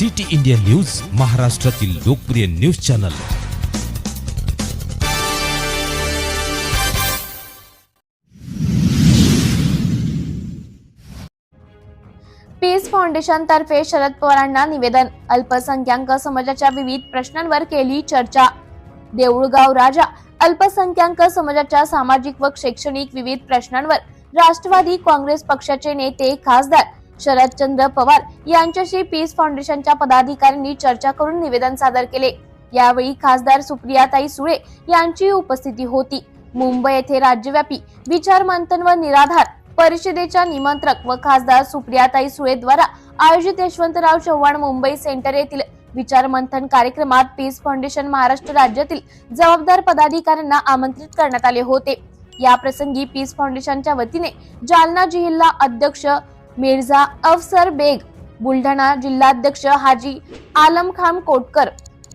City India news महाराष्ट्रातील लोकप्रिय news channel. Peace foundation तर्फे शरद पवारांना निवेदन. अल्पसंख्याक समाजाच्या विविध प्रश्नांवर केली चर्चा. देऊळगाव राजा अल्पसंख्याक समाजाच्या सामाजिक व शैक्षणिक विविध प्रश्नांवर राष्ट्रवादी काँग्रेस पक्षाचे नेते खासदार शरदचंद्र पवार यांच्याशी पीस फाउंडेशनच्या पदाधिकाऱ्यांनी चर्चा करून निवेदन सादर केले. यावेळी खासदार सुप्रियाताई सुळे यांची उपस्थिती होती. मुंबई येथे राज्यव्यापी विचार मंथन व निराधार परिषदेच्या निमंत्रक व खासदार सुप्रियाताई सुळे द्वारा आयोजित यशवंतराव चव्हाण मुंबई सेंटर येथील विचार मंथन कार्यक्रमात पीस फाउंडेशन महाराष्ट्र राज्यातील जबाबदार पदाधिकाऱ्यांना आमंत्रित करण्यात आले होते. या प्रसंगी पीस फाउंडेशनच्या वतीने जालना जिल्हा अध्यक्ष मिर्झा अफसर बेग बुलढाणा जिल्हाध्यक्ष Haji Alam Khan Kotkar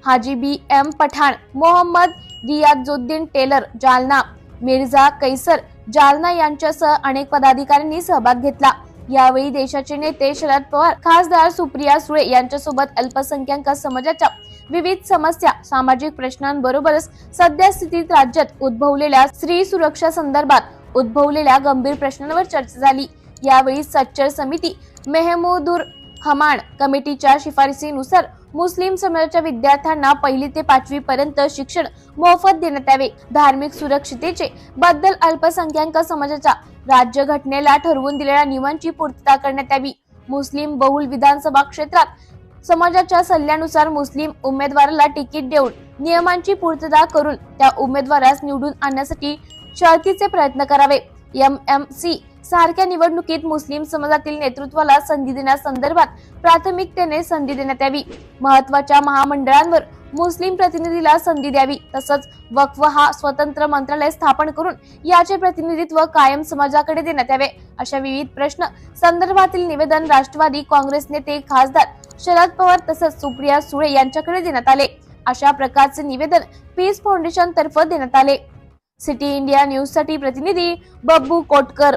Haji B M Pathan Mohammad Riyazuddin Tailor Jalna Mirza Kaiser Jalna यांच्यासह अनेक पदाधिकाऱ्यांनी सहभाग घेतला. यावेळी देशाचे नेते शरद पवार खासदार सुप्रिया सुळे यांच्यासोबत अल्पसंख्याक समाजाच्या विविध समस्या सामाजिक प्रश्नांबरोबरच सध्या स्थितीत राज्यात उद्भवलेल्या स्त्री सुरक्षा संदर्भात उद्भवलेल्या गंभीर प्रश्नांवर चर्चा झाली. यावेळी सच्चर समिती मेहमूदुर हमान कमिटीच्या शिफारसीनुसार मुस्लिम समाजाच्या विद्यार्थ्यांना पहिली ते पाचवी पर्यंत शिक्षण मोफत देण्यात यावे. धार्मिक सुरक्षितेचे बद्दल अल्पसंख्याक समाजाच्या राज्यघटनेला ठरवून दिलेल्या नियमांची पूर्तता करण्यात यावी. मुस्लिम बहुल विधानसभा क्षेत्रात समाजाच्या सल्ल्यानुसार मुस्लिम उमेदवाराला तिकीट देऊन नियमांची पूर्तता करून त्या उमेदवारास निवडून आणण्यासाठी शर्तीचे प्रयत्न करावे. एम एम सी सारख्या निवडणुकीत मुस्लिम समाजातील नेतृत्वाला संधी देण्यासंदर्भात प्राथमिकतेने संधी देण्यात यावी. महत्त्वाच्या महामंडळांवर मुस्लिम प्रतिनिधीला संधी द्यावी तसंच वक्फ हा स्वतंत्र मंत्रालय स्थापन करून याचे प्रतिनिधित्व कायम समाजाकडे देण्यात यावे अशा विविध प्रश्न संदर्भातील निवेदन राष्ट्रवादी काँग्रेस नेते खासदार शरद पवार तसंच सुप्रिया सुळे यांच्याकडे देण्यात आले. अशा प्रकारचे निवेदन पीस फाउंडेशन तर्फे देण्यात आले. सिटी इंडिया न्यूजसाठी प्रतिनिधी बब्बू कोटकर.